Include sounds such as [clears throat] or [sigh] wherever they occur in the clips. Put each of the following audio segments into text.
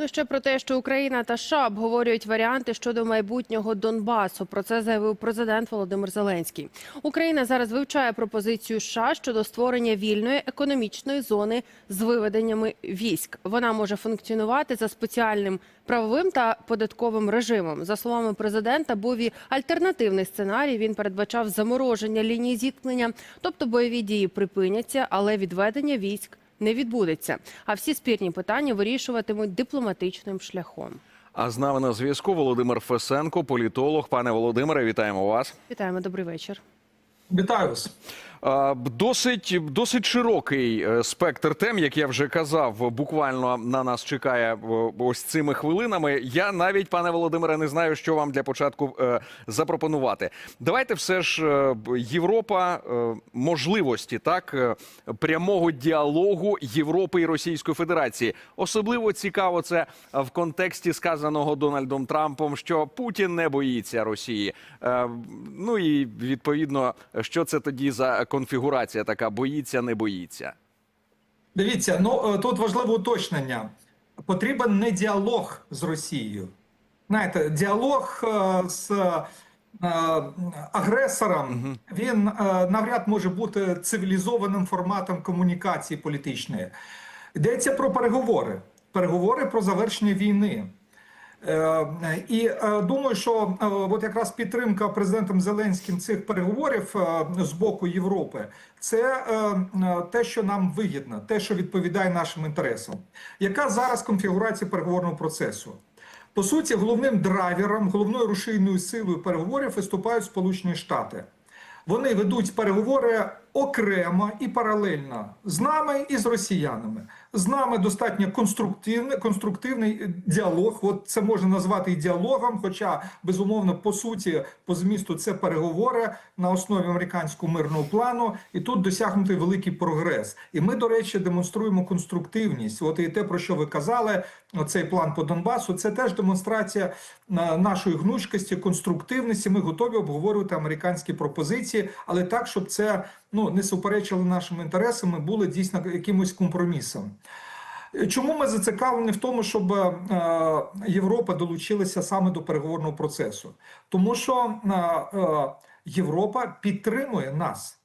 Ну ще про те, що Україна та США обговорюють варіанти щодо майбутнього Донбасу. Про це заявив президент Володимир Зеленський. Україна зараз вивчає пропозицію США щодо створення вільної економічної зони з виведеннями військ. Вона може функціонувати за спеціальним правовим та податковим режимом. За словами президента, був і альтернативний сценарій. Він передбачав замороження лінії зіткнення, тобто бойові дії припиняться, але відведення військ не відбудеться. А всі спірні питання вирішуватимуть дипломатичним шляхом. А з нами на зв'язку Володимир Фесенко, політолог. Пане Володимире, вітаємо вас. Вітаємо, добрий вечір. Вітаю вас. Досить досить широкий е, спектр тем, як я вже казав, буквально на нас чекає е, ось цими хвилинами. Я навіть, пане Володимире, не знаю, що вам для початку е, запропонувати. Давайте все ж Європа можливості так прямого діалогу Європи і Російської Федерації. Особливо цікаво це в контексті сказаного Дональдом Трампом, що Путін не боїться Росії. Ну і відповідно, що це тоді за конфігурація така боїться, не боїться. Дивіться, ну е, тут важливе уточнення. Потрібен не діалог з Росією. Знаєте, діалог е, з е, агресором він навряд може бути цивілізованим форматом комунікації політичної. Йдеться про переговори. Переговори про завершення війни. Е, І е, думаю, що е, от якраз підтримка президентом Зеленським цих переговорів з боку Європи це те, що нам вигідно, те, що відповідає нашим інтересам. Яка зараз конфігурація переговорного процесу? По суті, головним драйвером, головною рушійною силою переговорів виступають Сполучені Штати. Вони ведуть переговори окремо і паралельно з нами і з росіянами. З нами достатньо конструктивний, конструктивний діалог. От це можна назвати і діалогом, хоча безумовно по суті, по змісту це переговори на основі американського мирного плану, і тут досягнутий великий прогрес. І ми, до речі, демонструємо конструктивність. От і те, про що ви казали, цей план по Донбасу, це теж демонстрація е, нашої гнучкості, конструктивності. Ми готові обговорювати американські пропозиції, але так, щоб це ну не суперечило нашим інтересам, були дійсно якимось компромісом. Чому ми зацікавлені в тому, щоб е, Європа долучилася саме до переговорного процесу? Тому що е, е, Європа підтримує нас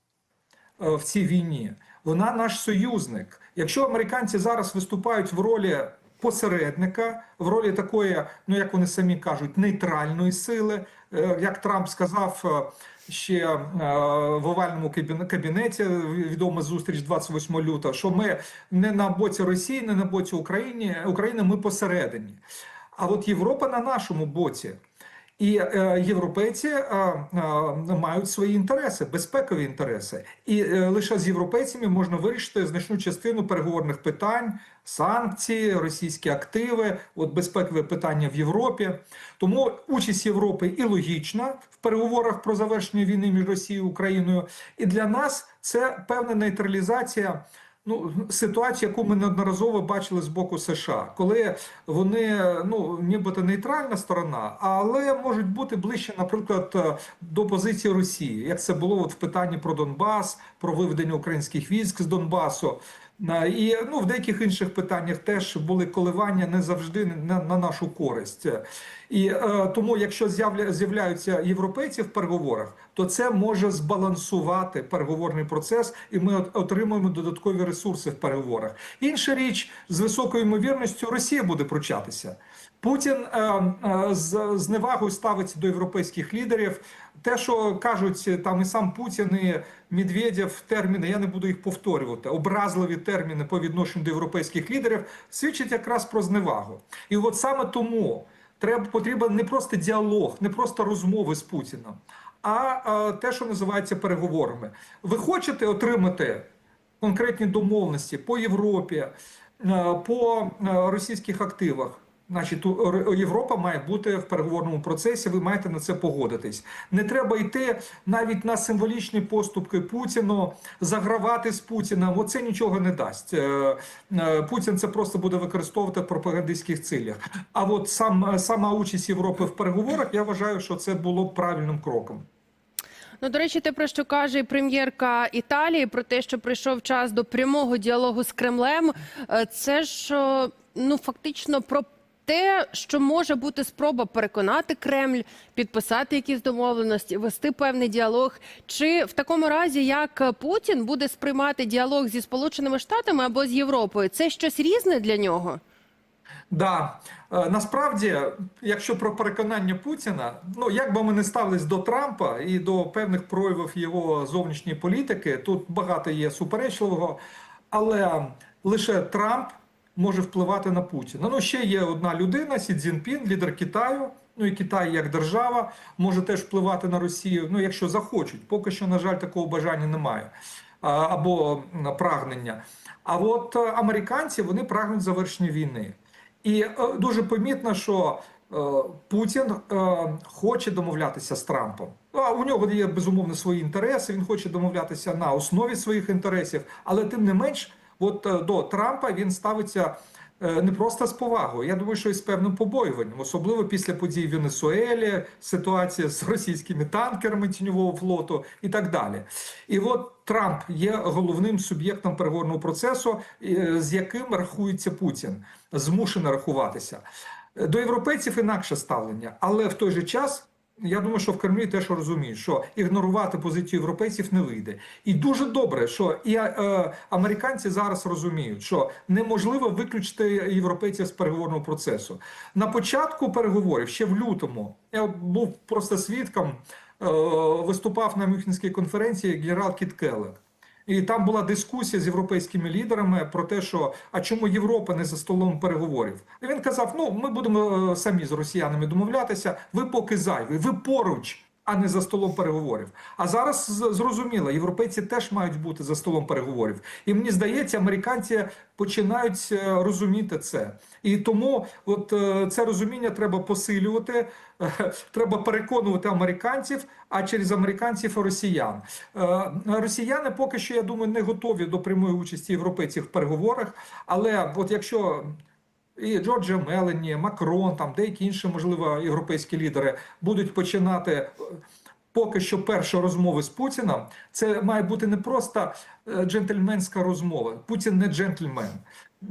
в цій війні. Вона наш союзник. Якщо американці зараз виступають в ролі посередника, в ролі такої, ну як вони самі кажуть, нейтральної сили, як Трамп сказав. Ще е, в овальному кабіне- кабінеті відома зустріч 28 лютого, що ми не на боці Росії, не на боці України, України ми посередині. А от Європа на нашому боці. І е, європейці е, е, мають свої інтереси, безпекові інтереси, і лише з європейцями можна вирішити значну частину переговорних питань, санкції, російські активи, от безпекові питання в Європі. Тому участь Європи і логічна в переговорах про завершення війни між Росією і Україною. І для нас це певна нейтралізація ну, ситуацію, яку ми неодноразово бачили з боку США, коли вони ну нібито нейтральна сторона, але можуть бути ближче, наприклад, до позиції Росії, як це було от в питанні про Донбас, про виведення українських військ з Донбасу. На- І ну, в деяких інших питаннях теж були коливання не завжди на, на нашу користь. І е, тому, якщо з'явля- з'являються європейці в переговорах, то це може збалансувати переговорний процес, і ми от- отримуємо додаткові ресурси в переговорах. Інша річ з високою ймовірністю Росія буде пручатися. Путін е, е, з зневагою ставиться до європейських лідерів. Те, що кажуть там і сам Путін, і Медведєв, терміни, я не буду їх повторювати. Образливі терміни по відношенню до європейських лідерів свідчать якраз про зневагу. І от саме тому треба потрібен не просто діалог, не просто розмови з Путіном, а е, те, що називається переговорами. Ви хочете отримати конкретні домовленості по Європі, е, по е, російських активах. Значить, ту- Європа має бути в переговорному процесі. Ви маєте на це погодитись. Не треба йти навіть на символічні поступки Путіну, загравати з Путіним. Оце нічого не дасть. Е, е, Путін це просто буде використовувати в пропагандистських цілях. А от сам сама участь Європи в переговорах, я вважаю, що це було правильним кроком. Ну, до речі, те, про що каже прем'єрка Італії, про те, що прийшов час до прямого діалогу з Кремлем, е, це ж е, ну фактично про те, що може бути спроба переконати Кремль, підписати якісь домовленості, вести певний діалог, чи в такому разі як Путін буде сприймати діалог зі Сполученими Штатами або з Європою, це щось різне для нього? Да, Е, насправді, якщо про переконання Путіна, ну як би ми не ставились до Трампа і до певних проявів його зовнішньої політики, тут багато є суперечливого, але лише Трамп може впливати на Путіна. Ну ще є одна людина, Сі Цзіньпін, лідер Китаю. Ну і Китай як держава може теж впливати на Росію. Ну якщо захочуть, поки що, на жаль, такого бажання немає або прагнення. А от е, американці вони прагнуть завершення війни. І е, дуже помітно, що е, Путін хоче домовлятися з Трампом. А у нього є безумовно свої інтереси. Він хоче домовлятися на основі своїх інтересів, але тим не менш, от е, до Трампа він ставиться. е, Не просто з повагою, я думаю, що і з певним побоюванням, особливо після подій в Венесуелі, ситуація з російськими танкерами тіньового флоту і так далі. І от Трамп є головним суб'єктом переговорного процесу, е, з яким рахується Путін, змушений рахуватися. До європейців інакше ставлення, але в той же час. Я думаю, що в Кремлі теж розуміють, що ігнорувати позицію європейців не вийде. І дуже добре, що і е, американці зараз розуміють, що неможливо виключити європейців з переговорного процесу. На початку переговорів, ще в лютому, я був просто свідком, е, виступав на Мюнхенській конференції генерал Кіт Келлер. І там була дискусія з європейськими лідерами про те, що а чому Європа не за столом переговорів. І він казав: ну ми будемо е, самі з росіянами домовлятися. Ви поки зайві, ви поруч. А не за столом переговорів. А зараз зрозуміло, європейці теж мають бути за столом переговорів. І мені здається, американці починають е, розуміти це. І тому от е, це розуміння треба посилювати, е, треба переконувати американців, а через американців росіян. Росіяни поки що, я думаю, не готові до прямої участі європейців в переговорах. Але от якщо і Джорджа Мелені, Макрон, там деякі інші, можливо, європейські лідери будуть починати. е, Поки що перші розмови з Путіном це має бути не просто е, джентльменська розмова. Путін не джентльмен.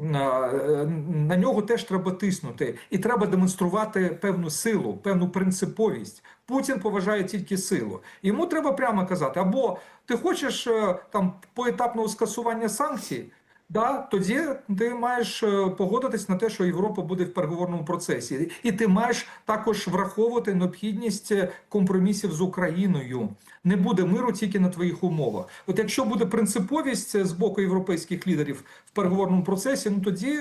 Е, На нього теж треба тиснути, і треба демонструвати певну силу, певну принциповість. Путін поважає тільки силу. Йому треба прямо казати: або ти хочеш там поетапного скасування санкцій. Да, тоді ти маєш е, погодитись на те, що Європа буде в переговорному процесі, і ти маєш також враховувати необхідність е, компромісів з Україною. Не буде миру тільки на твоїх умовах. От якщо буде принциповість е, з боку європейських лідерів в переговорному процесі, ну тоді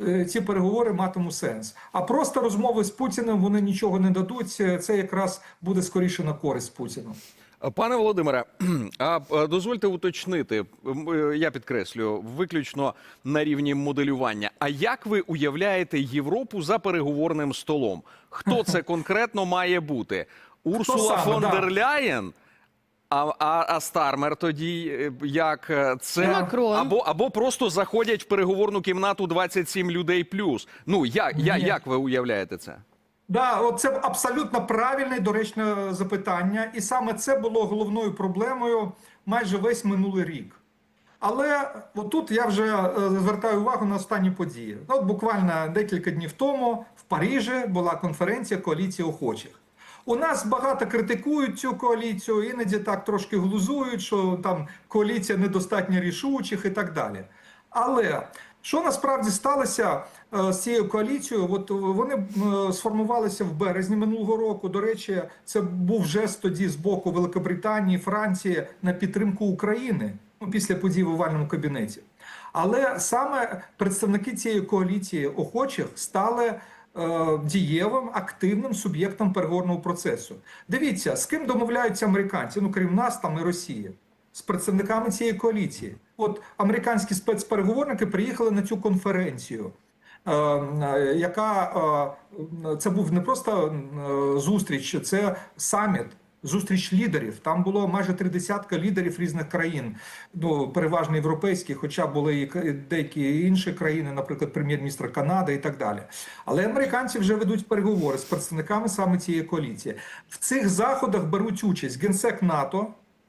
е, ці переговори матимуть сенс. А просто розмови з Путіним вони нічого не дадуть. Це якраз буде скоріше на користь Путіну. Пане Володимире, [clears throat] а дозвольте уточнити, е, я підкреслюю, виключно на рівні моделювання. А як ви уявляєте Європу за переговорним столом? Хто це [laughs] конкретно має бути? Урсула саме, фон да. дер Ляєн? А, а, а Стармер тоді е, як е, це Макрон? або або просто заходять в переговорну кімнату 27 людей плюс. Ну як, я, як ви уявляєте це? Да, це абсолютно правильне доречне запитання, і саме це було головною проблемою майже весь минулий рік. Але отут я вже е, звертаю увагу на останні події. От буквально декілька днів тому в Парижі була конференція коаліції охочих. У нас багато критикують цю коаліцію, іноді так трошки глузують, що там коаліція недостатньо рішучих і так далі. Але що насправді сталося е, з цією коаліцією? От вони е, сформувалися в березні минулого року. До речі, це був жест тоді з боку Великобританії, Франції на підтримку України ну, після подій в овальному кабінеті. Але саме представники цієї коаліції охочих стали е, дієвим активним суб'єктом переговорного процесу. Дивіться, з ким домовляються американці, ну крім нас, там і Росії, з представниками цієї коаліції. От американські спецпереговорники приїхали на цю конференцію. е, е, Яка е, це був не просто зустріч, це саміт, зустріч лідерів. Там було майже три десятка лідерів різних країн, ну переважно європейські, хоча були і деякі інші країни, наприклад, прем'єр-міністр Канади і так далі. Але американці вже ведуть переговори з представниками саме цієї коаліції. В цих заходах беруть участь генсек НАТО.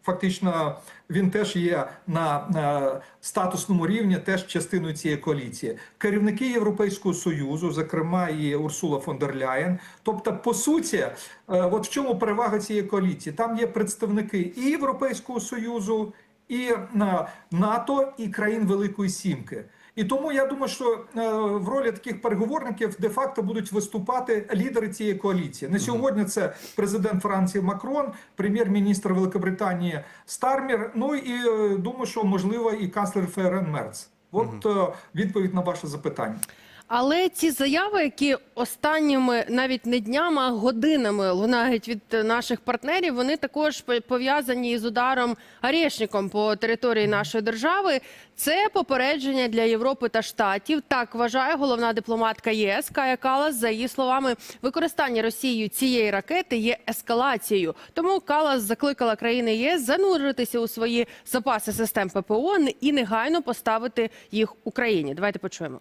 Фактично, він теж є на, статусному рівні, теж частиною цієї коаліції. Керівники Європейського союзу, зокрема і Урсула фон дер Ляєн. Тобто, по суті, е, от в чому перевага цієї коаліції? Там є представники і Європейського союзу, і е, НАТО, і країн Великої Сімки. І тому я думаю, що е, в ролі таких переговорників де-факто будуть виступати лідери цієї коаліції. На сьогодні це президент Франції Макрон, прем'єр-міністр Великобританії Стармір. Ну і е, думаю, що можливо і канцлер ФРН Мерц. От е, відповідь на ваше запитання. Але ці заяви, які останніми навіть не днями, а годинами лунають від наших партнерів, вони також по- пов'язані з ударом Арєшніком по території нашої держави. Це попередження для Європи та штатів. Так вважає головна дипломатка ЄС Кая Калас. За її словами, використання Росією цієї ракети є ескалацією. Тому Калас закликала країни ЄС зануритися у свої запаси систем ППО і негайно поставити їх Україні. Давайте почуємо.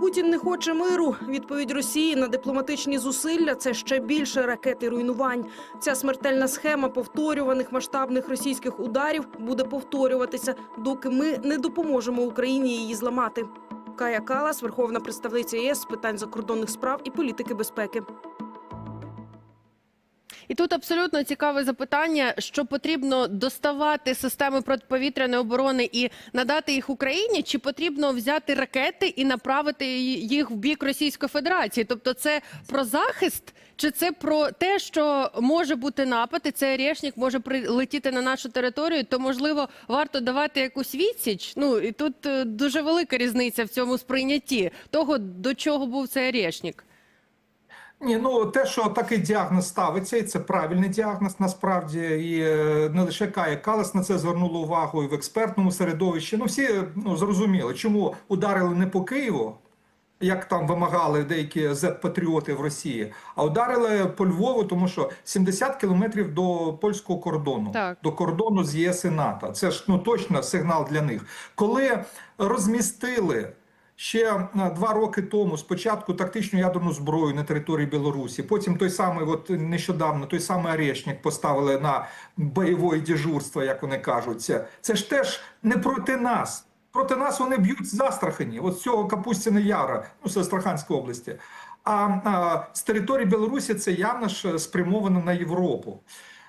Путін не хоче миру. Відповідь Росії на дипломатичні зусилля це ще більше ракет і руйнувань. Ця смертельна схема повторюваних масштабних російських ударів буде повторюватися, доки ми не допоможемо Україні її зламати. Кая Калас, верховна представниця ЄС з питань закордонних справ і політики безпеки. І тут абсолютно цікаве запитання, що потрібно доставати системи протиповітряної оборони і надати їх Україні, чи потрібно взяти ракети і направити їх в бік Російської Федерації? Тобто, це про захист, чи це про те, що може бути напад, і цей решник може прилетіти на нашу територію, то можливо варто давати якусь відсіч? Ну і тут е, дуже велика різниця в цьому сприйнятті того, до чого був цей решник. Ні, ну те, що такий діагноз ставиться, і це правильний діагноз насправді, і е, не лише Кая Калас на це звернуло увагу і в експертному середовищі. Ну всі ну, зрозуміли, чому ударили не по Києву, як там вимагали деякі зет-патріоти в Росії, а ударили по Львову, тому що 70 кілометрів до польського кордону, Так. до кордону з ЄС і НАТО. Це ж ну точно сигнал для них. Коли розмістили. Ще е, два роки тому спочатку тактичну ядерну зброю на території Білорусі, потім той самий, от нещодавно той самий Орешник поставили на бойове дежурство, як вони кажуть. Це, ж теж не проти нас. Проти нас вони б'ють з Астрахані, от цього Капустіна Яра, ну з Астраханської області. А, а з території Білорусі це явно ж спрямовано на Європу.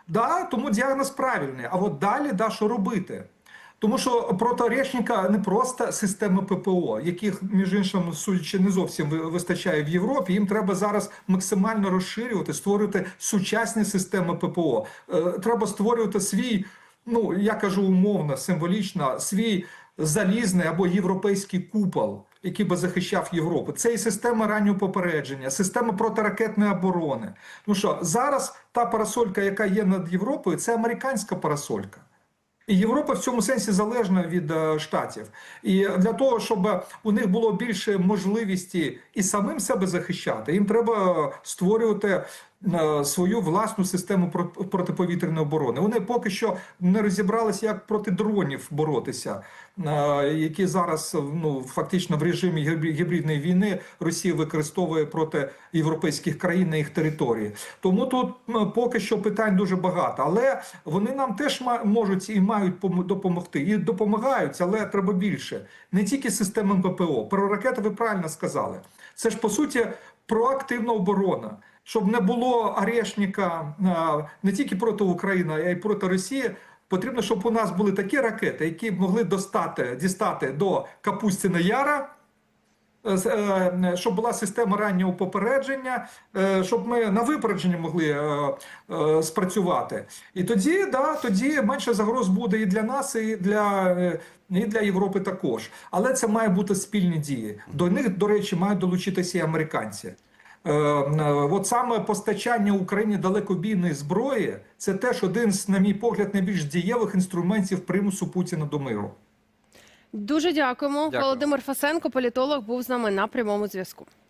Да, тому діагноз правильний. А от далі да, що робити? Тому що проти Орешника не просто системи ППО, яких, між іншим, судячи, не зовсім ви- вистачає в Європі. Їм треба зараз максимально розширювати, створювати сучасні системи ППО. Е, Треба створювати свій, ну я кажу умовно, символічно, свій залізний або європейський купол, який би захищав Європу. Це і система раннього попередження, система протиракетної оборони. Тому що зараз та парасолька, яка є над Європою, це американська парасолька. Європа в цьому сенсі залежна від е, штатів. І для того, щоб у них було більше можливості і самим себе захищати, їм треба створювати е, свою власну систему про- протиповітряної оборони. Вони поки що не розібралися, як проти дронів боротися, е, які зараз ну фактично в режимі гібридної війни Росія використовує проти європейських країн на їх території. Тому тут поки що питань дуже багато, але вони нам теж можуть і мають пом- допомогти, і допомагають, але треба більше. Не тільки системам ППО. Про ракети ви правильно сказали. Це ж по суті проактивна оборона. Щоб не було арешника не тільки проти України, а й проти Росії. Потрібно, щоб у нас були такі ракети, які б могли достати, дістати до Капустіна Яра, е, е, щоб була система раннього попередження, е, щоб ми на випередження могли спрацювати. І тоді, да, тоді менше загроз буде і для нас, і для, і для Європи також. Але це має бути спільні дії. До них, до речі, мають долучитися і американці. Е, е, От саме постачання Україні далекобійної зброї це теж один з, на мій погляд, найбільш дієвих інструментів примусу Путіна до миру. Дуже дякуємо. Дякую. Володимир Фасенко, політолог, був з нами на прямому зв'язку.